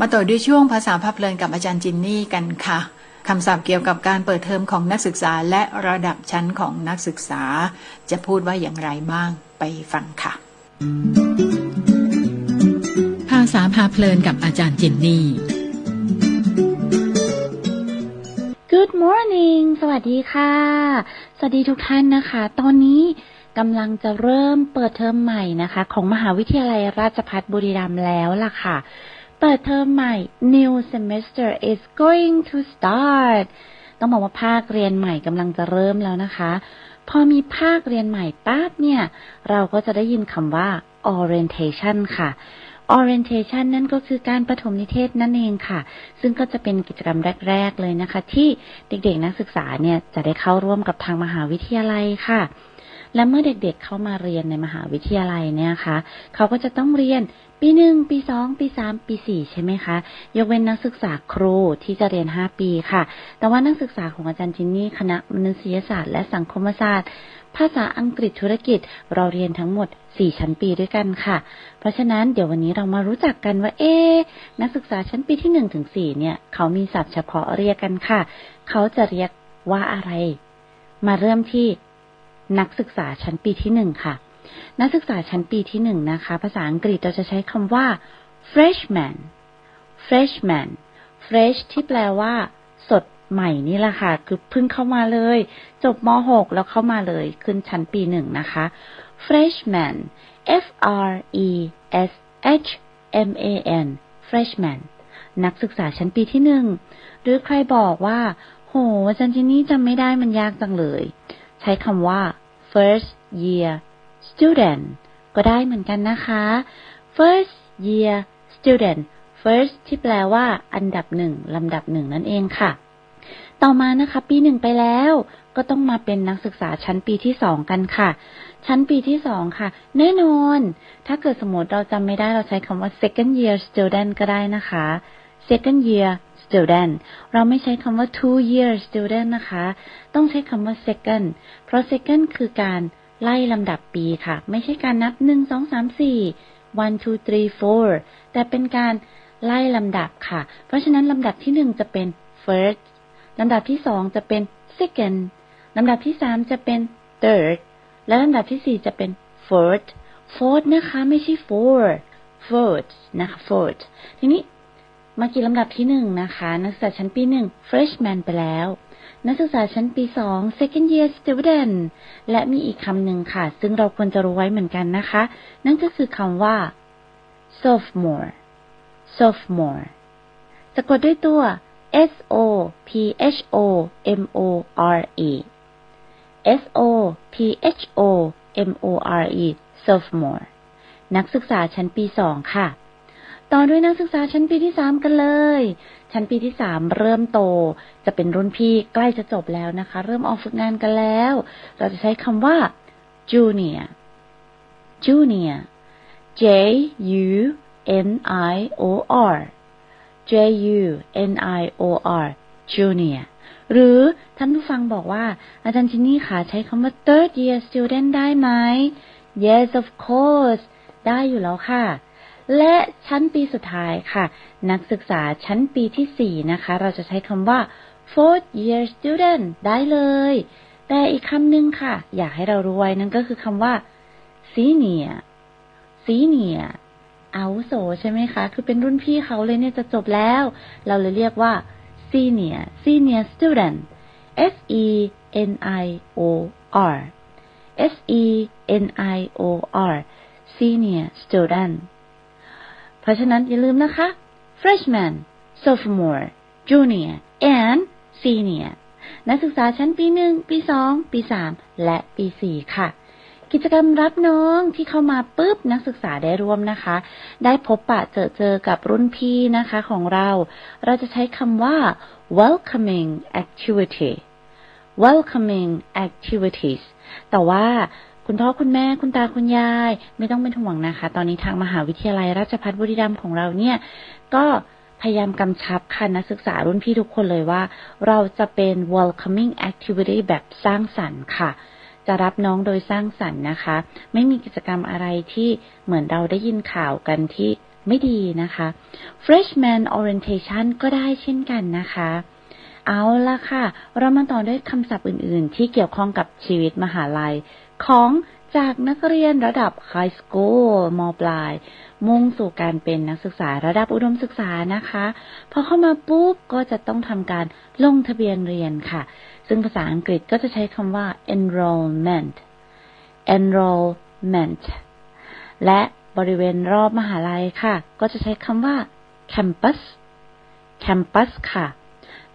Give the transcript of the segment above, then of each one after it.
มาต่อด้วยช่วงภาษาพับเพลินกับอาจารย์จินนี่กันค่ะคำศัพท์เกี่ยวกับการเปิดเทอมของนักศึกษาและระดับชั้นของนักศึกษา จะพูดว่าอย่างไรบ้างไปฟังค่ะ ภาษาพาเพลินกับอาจารย์จินนี่ Good morning สวัสดีค่ะ สวัสดีทุกท่านนะคะ ตอนนี้กำลังจะเริ่มเปิดเทอมใหม่นะคะ ของมหาวิทยาลัยราชภัฏบุรีรัมย์แล้วล่ะค่ะ เปิดเทอมใหม่ new semester is going to start ต้องบอกว่าภาคเรียนใหม่กำลังจะเริ่มแล้วนะคะ พอมีภาคเรียนใหม่ปั๊บเนี่ย เราก็จะได้ยินคำว่า orientation ค่ะ orientation นั่นก็คือการประถมนิเทศนั่นเองค่ะ ซึ่งก็จะเป็นกิจกรรมแรก ๆ เลยนะคะ ที่เด็กๆนักศึกษาเนี่ยจะได้เข้าร่วมกับทางมหาวิทยาลัยค่ะ และเมื่อเด็กๆเข้ามาเรียนในมหาวิทยาลัยเนี่ยคะเขาก็จะต้องเรียนปีหนึ่งปีสองปีสามปีสี่ใช่ไหมคะ ยกเว้นนักศึกษาครูที่จะเรียนห้าปีค่ะ แต่ว่านักศึกษาของอาจารย์จินนี่คณะมนุษยศาสตร์และสังคมศาสตร์ ภาษาอังกฤษธุรกิจเราเรียนทั้งหมด4ชั้นปีด้วยกันค่ะ เพราะฉะนั้นเดี๋ยววันนี้เรามารู้จักกันว่า เอ๊นักศึกษาชั้นปีที่1ถึง4เนี่ย เขามีศัพท์เฉพาะเรียกกันค่ะ เขาจะเรียกว่าอะไร มาเริ่มที่ นักศึกษาชั้นปีที่1ค่ะ นักศึกษาชั้นปีที่1นะคะ ภาษาอังกฤษเราจะใช้คำว่า freshman freshman fresh ที่แปลว่า สดใหม่นี่แหละค่ะ คือเพิ่งเข้ามาเลย จบม .6 แล้วเข้ามาเลยขึ้นชั้นปีหนึ่งนะคะ freshman f r e s h m a n freshman นักศึกษาชั้นปีที่หนึ่ง หรือใครบอกว่า โหอาจารย์จินนี่จำไม่ได้มันยากจังเลย ใช้คำว่า first year student ก็ได้เหมือนกันนะคะ first year student first ที่แปลว่า อันดับหนึ่งลำดับหนึ่งนั่นเองค่ะ ต่อมานะคะ ปีหนึ่งไปแล้ว ก็ต้องมาเป็นนักศึกษาชั้นปีที่สองกันค่ะ ชั้นปีที่สองค่ะ แน่นอน ถ้าเกิดสมมติเราจำไม่ได้เราใช้คำว่า second year student ก็ได้นะคะ second year student เราไม่ใช้คำว่า two year student นะคะ ต้องใช้คำว่า second เพราะ second คือการไล่ลำดับปีค่ะ ไม่ใช่การนับหนึ่งสองสามสี่ one two three four แต่เป็นการไล่ลำดับค่ะ เพราะฉะนั้นลำดับที่หนึ่งจะเป็น first ลำดับที่สองจะเป็น second ลำดับที่สามจะเป็น third และลำดับที่สี่จะเป็น fourth fourth นะคะ ไม่ใช่ four fourth นะคะ fourth ทีนี้ มากี่ลำดับที่หนึ่งนะคะ นักศึกษาชั้นปีหนึ่ง freshman ไปแล้ว นักศึกษาชั้นปีสอง second year student และมีอีกคำหนึ่งค่ะ ซึ่งเราควรจะรู้ไว้เหมือนกันนะคะ นั่นก็คือคำว่า sophomore sophomore สะกดด้วยตัว S O P H O M O R E S O P H O M O R E sophomore นักศึกษาชั้นปีสองค่ะ ต่อด้วยนักศึกษาชั้นปีที่สามกันเลย ชั้นปีที่สามเริ่มโต จะเป็นรุ่นพี่ใกล้จะจบแล้วนะคะ เริ่มออกฝึกงานกันแล้ว เราจะใช้คำว่า junior junior J U N I O R J U N I O R junior หรือท่านผู้ฟังบอกว่า อาจารย์จินนี่ค่ะใช้คำว่า third year student ได้ไหม Yes of course ได้อยู่แล้วค่ะ และชั้นปีสุดท้ายค่ะ นักศึกษาชั้นปีที่สี่นะคะ เราจะใช้คำว่า fourth year student ได้เลย แต่อีกคำหนึ่งค่ะ อยากให้เรารู้ไว้นั่นก็คือคำว่า senior senior อาวุโสใช่ไหมคะ คือเป็นรุ่นพี่เขาเลยเนี่ยจะจบแล้ว เราเลยเรียกว่า senior senior student S E N I O R S E N I O R senior student ราะฉะนั้นอย่าลืมนะคะ freshman sophomore junior and senior นักศึกษาชั้นปีหนึ่งปีสองปีสามและปีสี่ค่ะ กิจกรรมรับน้องที่เข้ามาปุ๊บนักศึกษาได้ร่วมนะคะ ได้พบปะเจอเจอกับรุ่นพี่นะคะของเรา เราจะใช้คำว่า welcoming activity welcoming activities แต่ว่า คุณพ่อคุณแม่คุณตาคุณยาย ไม่ต้องเป็นห่วงนะคะ ตอนนี้ทางมหาวิทยาลัยราชภัฏบุรีรัมย์ของเราเนี่ย ก็พยายามกำชับค่ะนักศึกษารุ่นพี่ทุกคนเลยว่า เราจะเป็น welcoming activity แบบสร้างสรรค์ค่ะ จะรับน้องโดยสร้างสรรค์นะคะ ไม่มีกิจกรรมอะไรที่เหมือนเราได้ยินข่าวกันที่ไม่ดีนะคะ freshman orientation ก็ได้เช่นกันนะคะ เอาละค่ะ เรามาต่อด้วยคำศัพท์อื่น ๆ ที่เกี่ยวข้องกับชีวิตมหาลัย ของจากนักเรียนระดับ High School มปลาย มุ่งสู่การเป็นนักศึกษาระดับอุดมศึกษานะคะ พอเข้ามาปุ๊บก็จะต้องทำการลงทะเบียนเรียนค่ะ ซึ่งภาษาอังกฤษก็จะใช้คำว่า enrollment enrollment และบริเวณรอบมหาลัยค่ะ ก็จะใช้คำว่า campus campus ค่ะ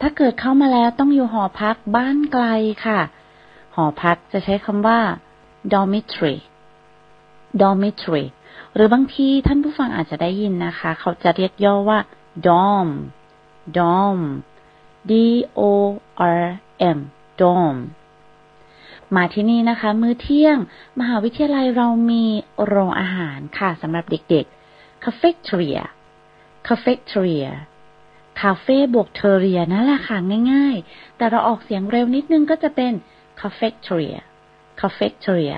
ถ้าเกิดเข้ามาแล้วต้องอยู่หอพักบ้านไกลค่ะ หอพักจะใช้คำว่า dormitory dormitory หรือบางทีท่านผู้ฟังอาจจะได้ยินนะคะ เขาจะเรียกย่อว่า dorm dorm d o r m dorm มาที่นี่นะคะ มื้อเที่ยง มหาวิทยาลัยเรามีโรงอาหารค่ะสำหรับเด็กๆ cafeteria cafeteria คาเฟ่บวกเทอเรียนั่นแหละค่ะง่ายๆ แต่เราออกเสียงเร็วนิดนึงก็จะเป็น cafeteria cafeteria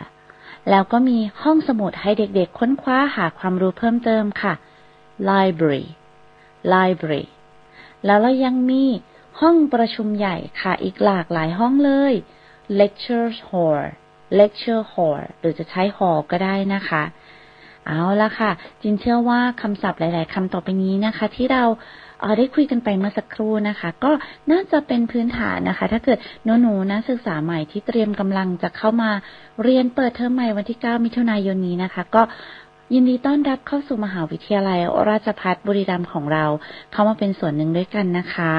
แล้วก็มีห้องสมุดให้เด็กๆ ค้นคว้าหาความรู้เพิ่มเติมค่ะ library library แล้วเรายังมีห้องประชุมใหญ่ค่ะอีกหลากหลายห้องเลย lecture hall lecture hall หรือจะใช้ hall ก็ได้นะคะเอาละค่ะ จินเชื่อว่าคำศัพท์หลาย ๆคำต่อไปนี้นะคะ ที่เรา ได้คุยกันไปเมื่อสักครู่นะคะ ก็น่าจะเป็นพื้นฐานนะคะ ถ้าเกิดหนูๆนักศึกษาใหม่ที่เตรียมกำลังจะเข้ามาเรียนเปิดเทอมใหม่วันที่ 9 มิถุนายนนี้นะคะ ก็ยินดีต้อนรับเข้าสู่มหาวิทยาลัย ราชภัฏบุรีรัมย์ของเรา เข้ามาเป็นส่วนหนึ่งด้วยกันนะคะ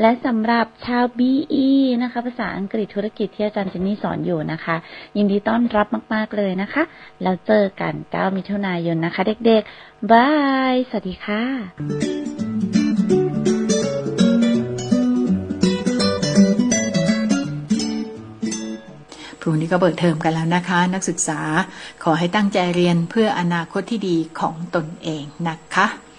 และสำหรับชาว BE นะคะ ภาษาอังกฤษธุรกิจที่อาจารย์เจนนี่สอนอยู่นะคะ ยินดีต้อนรับมาก ๆ เลยนะคะ แล้วเจอกัน 9 มิถุนายนนะคะ เด็ก ๆ บาย สวัสดีค่ะ ก็เปิดเทอมกันแล้วนะคะ นักศึกษาขอให้ตั้งใจเรียนเพื่ออนาคตที่ดีของตนเองนะคะ